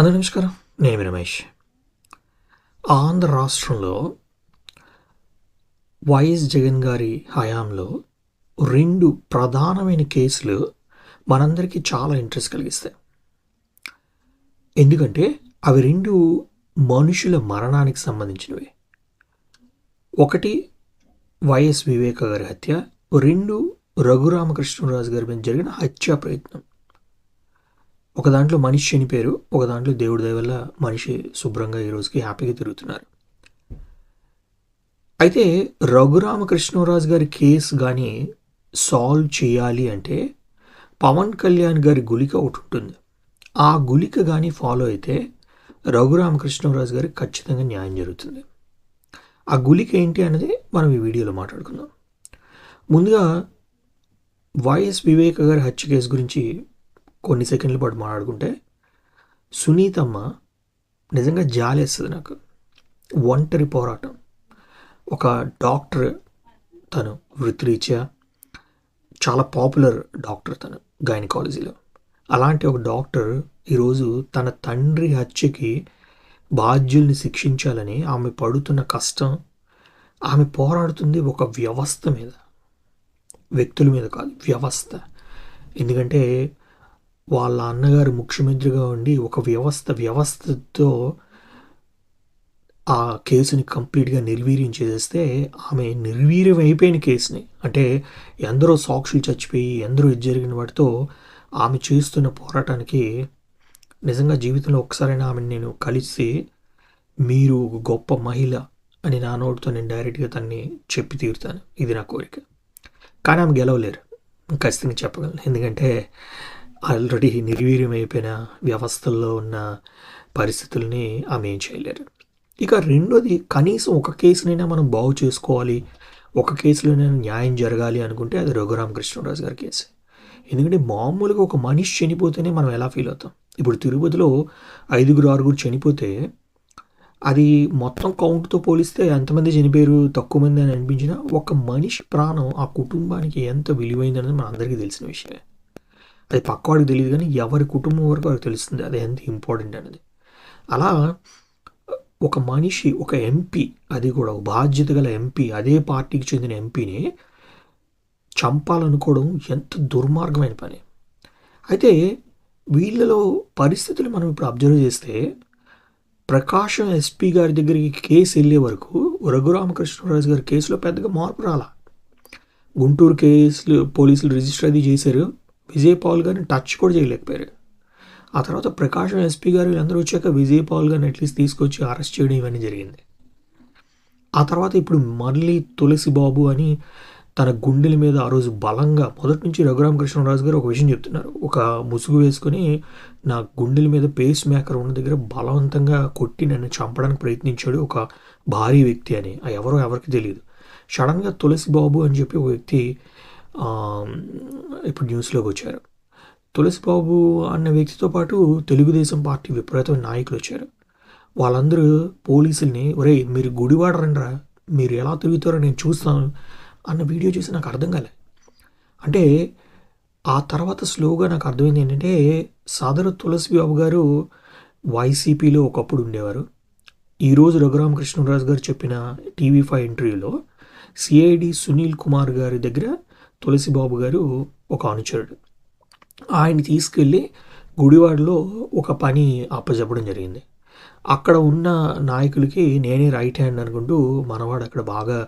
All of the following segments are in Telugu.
అందరూ నమస్కారం నేను రమేష్ ఆంధ్ర రాష్ట్రంలో వైఎస్ జగన్ గారి హయాంలో రెండు ప్రధానమైన కేసులు మనందరికీ చాలా ఇంట్రెస్ట్ కలిగిస్తాయి ఎందుకంటే అవి రెండు మనుషుల మరణానికి సంబంధించినవి ఒకటి వైఎస్ వివేక గారి హత్య రెండు రఘురామకృష్ణరాజు గారి మీద జరిగిన హత్యా ప్రయత్నం ఒక దాంట్లో మనిషి చనిపోయారు ఒక దాంట్లో దేవుడి దయ వల్ల మనిషి శుభ్రంగా ఈ రోజుకి హ్యాపీగా తిరుగుతున్నారు. అయితే రఘురామకృష్ణరాజు గారి కేసు కానీ సాల్వ్ చేయాలి అంటే పవన్ కళ్యాణ్ గారి గులిక ఒకటి ఉంటుంది. ఆ గులిక కానీ ఫాలో అయితే రఘురామకృష్ణరాజు గారికి ఖచ్చితంగా న్యాయం జరుగుతుంది. ఆ గులిక ఏంటి అనేది మనం ఈ వీడియోలో మాట్లాడుకుందాం. ముందుగా వైఎస్ వివేక గారి హత్య కేసు గురించి కొన్ని సెకండ్ల పాటు మాట్లాడుకుంటే సునీతమ్మ నిజంగా జాలేస్తుంది నాకు. ఒంటరి పోరాటం. ఒక డాక్టర్ తను వృత్తిరీత్యా చాలా పాపులర్ డాక్టర్ తను గైనకాలజీలో. అలాంటి ఒక డాక్టర్ ఈరోజు తన తండ్రి హత్యకి బాధ్యుల్ని శిక్షించాలని ఆమె పడుతున్న కష్టం ఆమె పోరాడుతుంది ఒక వ్యవస్థ మీద. వ్యక్తుల మీద కాదు వ్యవస్థ. ఎందుకంటే వాళ్ళ అన్నగారు ముఖ్యమంత్రిగా ఉండి ఒక వ్యవస్థ వ్యవస్థతో ఆ కేసుని కంప్లీట్గా నిర్వీర్యం చేసేస్తే ఆమె నిర్వీర్యం అయిపోయిన కేసుని. అంటే ఎందరో సాక్షులు చచ్చిపోయి ఎందరో ఇది జరిగిన వాటితో ఆమె చేస్తున్న పోరాటానికి నిజంగా జీవితంలో ఒకసారైనా ఆమెను నేను కలిసి మీరు గొప్ప మహిళ అని నా నోటితో నేను డైరెక్ట్గా తన్ని చెప్పి తీరుతాను. ఇది నా కోరిక. కానీ ఆమె గెలవలేరు. ఖచ్చితంగా చెప్పగలను. ఎందుకంటే ఆల్రెడీ నిర్వీర్యం అయిపోయిన వ్యవస్థల్లో ఉన్న పరిస్థితుల్ని ఆమె ఏం చేయలేరు. ఇక రెండోది కనీసం ఒక కేసునైనా మనం బాగు చేసుకోవాలి ఒక కేసులోనైనా న్యాయం జరగాలి అనుకుంటే అది రఘురామకృష్ణరాజు గారి కేసు. ఎందుకంటే మామూలుగా ఒక మనిషి చనిపోతేనే మనం ఎలా ఫీల్ అవుతాం? ఇప్పుడు తిరుపతిలో ఐదుగురు ఆరుగురు చనిపోతే అది మొత్తం కౌంట్తో పోలిస్తే ఎంతమంది చనిపోయారు తక్కువ మంది అని అనిపించినా ఒక మనిషి ప్రాణం ఆ కుటుంబానికి ఎంత విలువైందనేది మన అందరికీ తెలిసిన విషయమే. అది పక్కవాడికి తెలియదు కానీ ఎవరి కుటుంబం వరకు వారికి తెలుస్తుంది. అది ఎంత ఇంపార్టెంట్ అనేది అలా ఒక మనిషి ఒక ఎంపీ అది కూడా ఒక బాధ్యత గల ఎంపీ అదే పార్టీకి చెందిన ఎంపీని చంపాలనుకోవడం ఎంత దుర్మార్గమైన పని. అయితే వీళ్ళలో పరిస్థితులు మనం ఇప్పుడు అబ్జర్వ్ చేస్తే ప్రకాశం ఎస్పీ గారి దగ్గరికి కేసు వెళ్ళే వరకు రఘురామకృష్ణరాజు గారి కేసులో పెద్దగా మార్పు రాలా. గుంటూరు కేసులు పోలీసులు రిజిస్టర్ అది చేశారు. విజయ్ పాల్ గారిని టచ్ కూడా చేయలేకపోయారు. ఆ తర్వాత ప్రకాశం ఎస్పీ గారు వీళ్ళందరూ వచ్చాక విజయ్ పాల్ గారిని అట్లీస్ట్ తీసుకొచ్చి అరెస్ట్ చేయడం ఇవన్నీ జరిగింది. ఆ తర్వాత ఇప్పుడు మళ్ళీ తులసి బాబు అని తన గుండెల మీద ఆ రోజు బలంగా మొదటి నుంచి రఘురామకృష్ణరాజు గారు ఒక విషయం చెప్తున్నారు. ఒక ముసుగు వేసుకొని నా గుండెల మీద పేస్ మేకర్ ఉన్న దగ్గర బలవంతంగా కొట్టి నన్ను చంపడానికి ప్రయత్నించాడు ఒక భారీ వ్యక్తి అని. ఎవరో ఎవరికి తెలియదు సడన్గా తులసి బాబు అని చెప్పి ఒక వ్యక్తి ఇప్పుడు న్యూస్లోకి వచ్చారు. తులసి బాబు అన్న వ్యక్తితో పాటు తెలుగుదేశం పార్టీ విపరీతమైన నాయకులు వచ్చారు. వాళ్ళందరూ పోలీసుల్ని ఒరే మీరు గుడివాడరండ్రా మీరు ఎలా తిరుగుతారో నేను చూస్తాను అన్న వీడియో చూసి నాకు అర్థం కాలే. అంటే ఆ తర్వాత స్లోగా నాకు అర్థమైంది ఏంటంటే సదరు తులసి బాబు గారు వైసీపీలో ఒకప్పుడు ఉండేవారు. ఈరోజు రఘురామకృష్ణరాజు గారు చెప్పిన టీవీ ఫైవ్ ఇంటర్వ్యూలో సిఐడి సునీల్ కుమార్ గారి దగ్గర తులసిబాబు గారు ఒక అనుచరుడు. ఆయన తీసుకెళ్ళి గుడివాడలో ఒక పని అప్పచెప్పడం జరిగింది. అక్కడ ఉన్న నాయకులకి నేనే రైట్ హ్యాండ్ అనుకుంటూ మనవాడు అక్కడ బాగా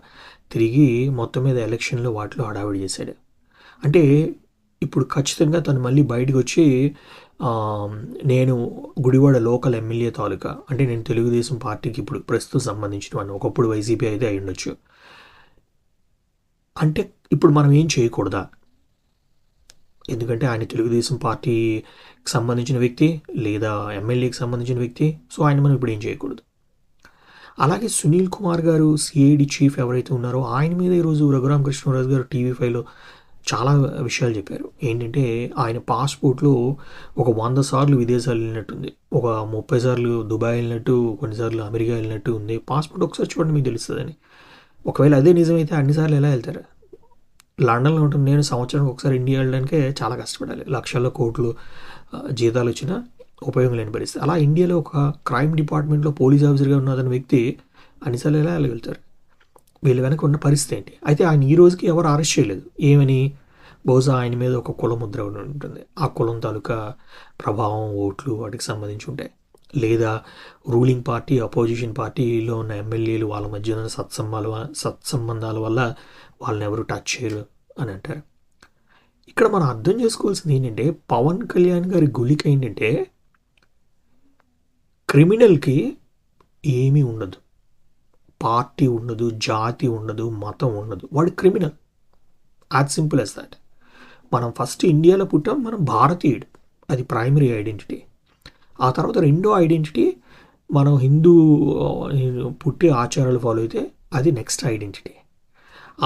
తిరిగి మొత్తం మీద ఎలక్షన్లో వాటిలో హడావిడి చేశాడు. అంటే ఇప్పుడు ఖచ్చితంగా తను మళ్ళీ బయటకు వచ్చి నేను గుడివాడ లోకల్ ఎమ్మెల్యే తాలూకా అంటే నేను తెలుగుదేశం పార్టీకి ఇప్పుడు ప్రస్తుతం సంబంధించిన వాడిని ఒకప్పుడు వైసీపీ అయితే అయి ఉండొచ్చు అంటే ఇప్పుడు మనం ఏం చేయకూడదా? ఎందుకంటే ఆయన తెలుగుదేశం పార్టీకి సంబంధించిన వ్యక్తి లేదా ఎమ్మెల్యేకి సంబంధించిన వ్యక్తి సో ఆయన మనం ఇప్పుడు ఏం చేయకూడదు. అలాగే సునీల్ కుమార్ గారు సిఐడి చీఫ్ ఎవరైతే ఉన్నారో ఆయన మీద ఈరోజు రఘురామకృష్ణరాజు గారు టీవీ ఫైవ్లో చాలా విషయాలు చెప్పారు. ఏంటంటే ఆయన పాస్పోర్ట్లో ఒక వంద సార్లు విదేశాలు వెళ్ళినట్టుంది ఒక ముప్పై సార్లు దుబాయ్ వెళ్ళినట్టు కొన్నిసార్లు అమెరికా వెళ్ళినట్టు ఉంది. పాస్పోర్ట్ ఒకసారి చూడండి మీకు తెలుస్తుందని. ఒకవేళ అదే నిజమైతే అన్నిసార్లు ఎలా వెళ్తారు? లండన్లో ఉంటుంది నేను సంవత్సరానికి ఒకసారి ఇండియా వెళ్ళడానికే చాలా కష్టపడాలి. లక్షల్లో కోట్లు జీతాలు వచ్చినా ఉపయోగం లేని పరిస్థితి. అలా ఇండియాలో ఒక క్రైమ్ డిపార్ట్మెంట్లో పోలీస్ ఆఫీసర్గా ఉన్న అతని వ్యక్తి అన్నిసార్లు ఎలా వెళ్ళగలుగుతారు వీళ్ళ వెనక ఉన్న పరిస్థితి ఏంటి? అయితే ఆయన ఈ రోజుకి ఎవరు అరెస్ట్ చేయలేదు. ఏమని? బహుశా ఆయన మీద ఒక కుల ముద్ర ఉంటుంది. ఆ కులం తాలూకా ప్రభావం ఓట్లు వాటికి సంబంధించి ఉంటాయి. లేదా రూలింగ్ పార్టీ అపోజిషన్ పార్టీలో ఉన్న ఎమ్మెల్యేలు వాళ్ళ మధ్య ఉన్న సత్సంబాల సత్సంబంధాల వల్ల వాళ్ళని ఎవరు టచ్ చేయరు అని అంటారు. ఇక్కడ మనం అర్థం చేసుకోవాల్సింది ఏంటంటే పవన్ కళ్యాణ్ గారి గులిక ఏంటంటే క్రిమినల్కి ఏమీ ఉండదు. పార్టీ ఉండదు జాతి ఉండదు మతం ఉండదు. వాడు criminal. As simple as that మనం ఫస్ట్ ఇండియాలో పుట్టాం మనం భారతీయుడు. అది ప్రైమరీ ఐడెంటిటీ ఆ తర్వాత రెండో ఐడెంటిటీ మనం హిందూ పుట్టి ఆచారాలు ఫాలో అయితే అది నెక్స్ట్ ఐడెంటిటీ.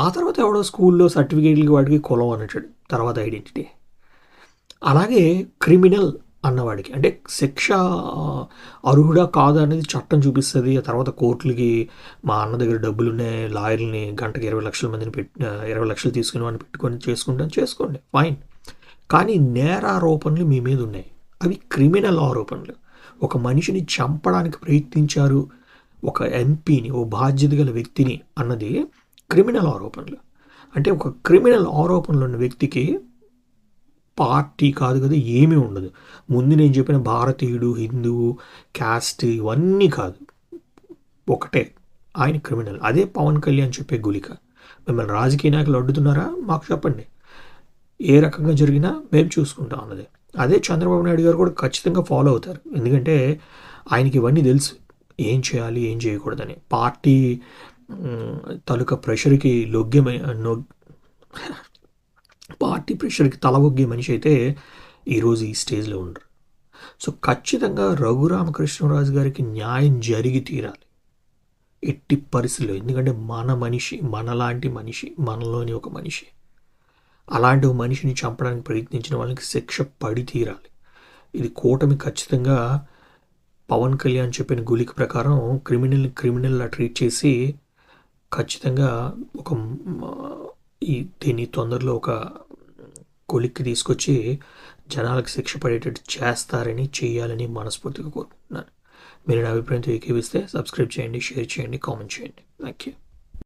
ఆ తర్వాత ఎవడో స్కూల్లో సర్టిఫికేట్లకి వాటికి కులం అన్నట్టు తర్వాత ఐడెంటిటీ. అలాగే క్రిమినల్ అన్నవాడికి అంటే శిక్ష అర్హుడా కాదా అనేది చట్టం చూపిస్తుంది. ఆ తర్వాత కోర్టులకి మా అన్న దగ్గర డబ్బులు ఉన్నాయి లాయర్ని గంటకి ఇరవై లక్షల మందిని పెట్టి ఇరవై లక్షలు తీసుకుని వాడిని పెట్టుకొని చేసుకుంటాం చేసుకోండి ఫైన్ కానీ నేరారోపణలు మీ మీద ఉన్నాయి. అవి క్రిమినల్ ఆరోపణలు. ఒక మనిషిని చంపడానికి ప్రయత్నించారు ఒక ఎంపీని ఓ బాధ్యత గల వ్యక్తిని అన్నది క్రిమినల్ ఆరోపణలు. అంటే ఒక క్రిమినల్ ఆరోపణలు ఉన్న వ్యక్తికి పార్టీ కాదు కదా ఏమీ ఉండదు. ముందు నేను చెప్పిన భారతీయుడు హిందువు క్యాస్ట్ ఇవన్నీ కాదు. ఒకటే ఆయన క్రిమినల్. అదే పవన్ కళ్యాణ్ చెప్పే గులిక మిమ్మల్ని రాజకీయ నాయకులు అడ్డుతున్నారా? మాకు చెప్పండి. ఏ రకంగా జరిగినా మేము చూసుకుంటాం అన్నది. అదే చంద్రబాబు నాయుడు గారు కూడా ఖచ్చితంగా ఫాలో అవుతారు. ఎందుకంటే ఆయనకి ఇవన్నీ తెలుసు. ఏం చేయాలి ఏం చేయకూడదని. పార్టీ మ్, తాలూకా ప్రెషర్కి లొగ్గే నొగ్ పార్టీ ప్రెషర్కి తల ఒగ్గే మనిషి అయితే ఈరోజు ఈ స్టేజ్లో ఉండరు. సో ఖచ్చితంగా రఘురామకృష్ణరాజు గారికి న్యాయం జరిగి తీరాలి. ఎట్టి పరిస్థితుల్లో. ఎందుకంటే మన మనిషి మనలాంటి మనిషి మనలోని ఒక మనిషి. అలాంటి మనిషిని చంపడానికి ప్రయత్నించిన వాళ్ళకి శిక్ష పడి తీరాలి. ఇది కూటమి ఖచ్చితంగా పవన్ కళ్యాణ్ చెప్పిన గులికి ప్రకారం క్రిమినల్ క్రిమినల్లా ట్రీట్ చేసి ఖచ్చితంగా ఒక ఈ దీన్ని తొందరలో ఒక కొలిక్కి తీసుకొచ్చి జనాలకు శిక్ష పడేటట్టు చేస్తారని చేయాలని మనస్ఫూర్తిగా కోరుకుంటున్నాను. మీరు నా అభిప్రాయంతో ఏకీవిస్తే సబ్స్క్రైబ్ చేయండి షేర్ చేయండి కామెంట్ చేయండి. Thank you